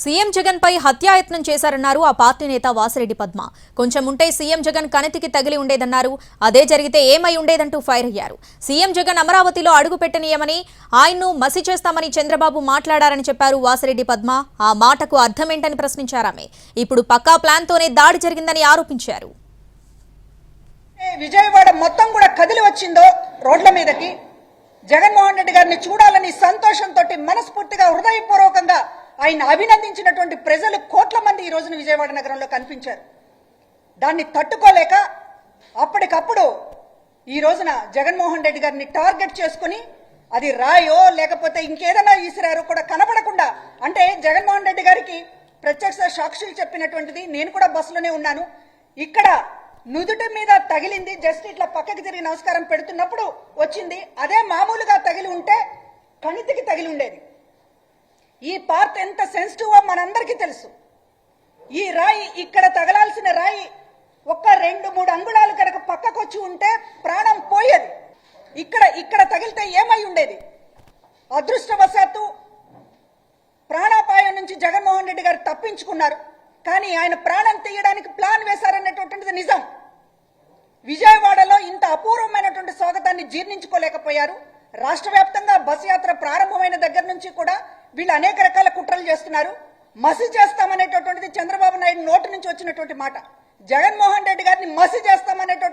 CM Jagan పై హత్యాయత్నం చేశారన్నారు ఆ పార్టీ నేత వాసిరెడ్డి పద్మ. కొంచెం ఉంటే సీఎం జగన్ కణితికి తగిలి ఉండేదన్నారు. అదే జరిగితే ఏమై ఉండేదంటూ ఫైర్ అయ్యారు. సీఎం జగన్ అమరావతిలో అడుగు పెట్టనీయమని ఆయన్ను మసి చేస్తామని చంద్రబాబు మాట్లాడారని చెప్పారు వాసిరెడ్డి పద్మ. ఆ మాటకు అర్థమేంటని ప్రశ్నించారామె ఇప్పుడు పక్కా ప్లాన్తోనే దాడి జరిగిందని ఆరోపించారు. విజయవాడ మొత్తం కూడా కదిలి వచ్చిందో రోడ్ల మీదకి? జగన్మోహన్ రెడ్డి గారిని చూడాలని సంతోషంతో మనస్ఫూర్తిగా హృదయపూర్వకంగా ఆయన అభినందించినటువంటి ప్రజలు కోట్ల మంది ఈ రోజున విజయవాడ నగరంలో కనిపించారు. దాన్ని తట్టుకోలేక అప్పటికప్పుడు ఈ రోజున జగన్మోహన్ రెడ్డి గారిని టార్గెట్ చేసుకుని అది రాయో లేకపోతే ఇంకేదైనా ఈసిరారో కూడా కనపడకుండా అంటే జగన్మోహన్ రెడ్డి గారికి ప్రత్యక్ష సాక్షులు చెప్పినటువంటిది నేను కూడా బస్సులోనే ఉన్నాను. ఇక్కడ నుదుటి మీద తగిలింది జస్ట్ ఇట్లా పక్కకి తిరిగి నమస్కారం పెడుతున్నప్పుడు వచ్చింది. అదే మామూలుగా తగిలి ఉంటే కణితికి తగిలి ఉండేది. ఈ పార్ట్ ఎంత సెన్సిటివో మనందరికీ తెలుసు. ఈ రాయి ఇక్కడ తగలాల్సిన రాయి ఒక్క రెండు మూడు అంగుళాలు కనుక పక్కకొచ్చి ఉంటే ప్రాణం పోయేది. ఇక్కడ ఇక్కడ తగిలితే ఏమై ఉండేది? అదృష్టవశాత్తు ప్రాణాపాయం నుంచి జగన్మోహన్ రెడ్డి గారు తప్పించుకున్నారు. కానీ ఆయన ప్రాణం తీయడానికి ప్లాన్ వేశారనేటటువంటిది నిజం. విజయవాడలో ఇంత అపూర్వమైనటువంటి స్వాగతాన్ని జీర్ణించుకోలేకపోయారు. రాష్ట్ర వ్యాప్తంగా బస్ యాత్ర ప్రారంభమైన దగ్గర నుంచి కూడా వీళ్ళు అనేక రకాల కుట్రలు చేస్తున్నారు. మసి చేస్తామనేటటువంటిది చంద్రబాబు నాయుడు నోటి నుంచి వచ్చినటువంటి మాట. జగన్మోహన్ రెడ్డి గారిని మసి చేస్తామనేటటువంటి